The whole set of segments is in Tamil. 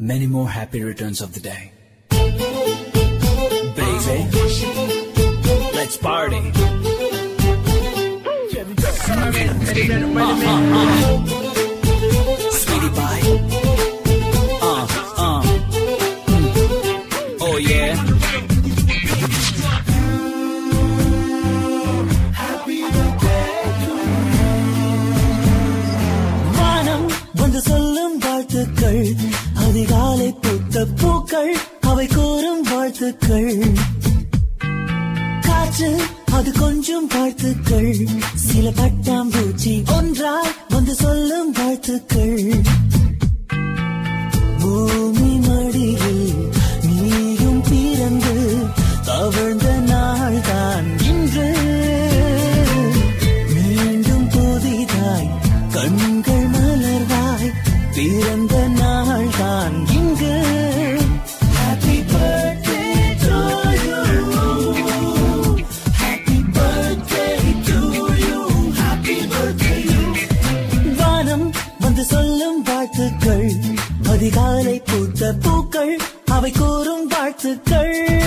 many more happy returns of the day. Baby, let's party. Sweetie pie. Uh, uh. Mm. Oh yeah. வானம் வந்து சொல்லும் வாழ்த்துக்கள் அதிகாலை பூத்த பூக்கள் அவை கூறும் வாழ்த்துக்கள். காற்று அது கொஞ்சம் வாழ்த்துக்கள். சில பட்டாம்பூச்சி ஒன்றால் வந்து சொல்லும் வாழ்த்துக்கள். பூக்கள் அவை கூறும் வாழ்த்துக்கள்.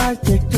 I take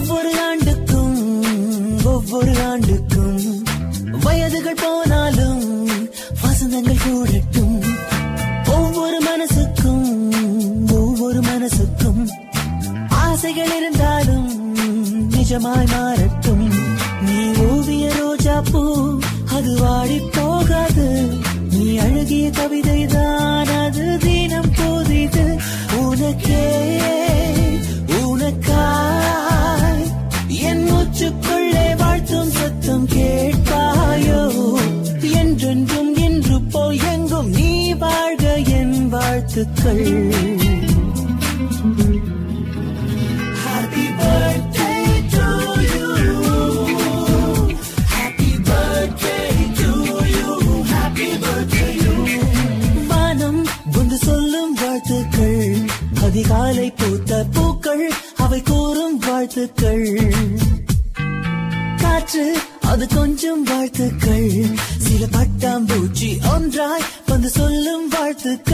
ஒவ்வொரு ஆண்டுக்கும் ஒவ்வொரு ஆண்டுக்கும் வயதுகள் போனாலும் வசந்தங்கள் கூடட்டும். ஒவ்வொரு மனசுக்கும் ஒவ்வொரு மனசுக்கும் ஆசைகள் இருந்தாலும் நிஜமாய் மாறட்டும். நீ ஓவிய ரோஜா பூ அது வாடி போகாது. நீ அழகிய கவிதைதான். வாழ்த்துக்கள். அதிகாலை பூத்த பூக்கள் அவை கூறும் வாழ்த்துக்கள். காற்று அது கொஞ்சம் வாழ்த்துக்கள். சில பட்டாம்பூச்சி ஒன்றாய் வந்து சொல்லும் வாழ்த்துக்கள்.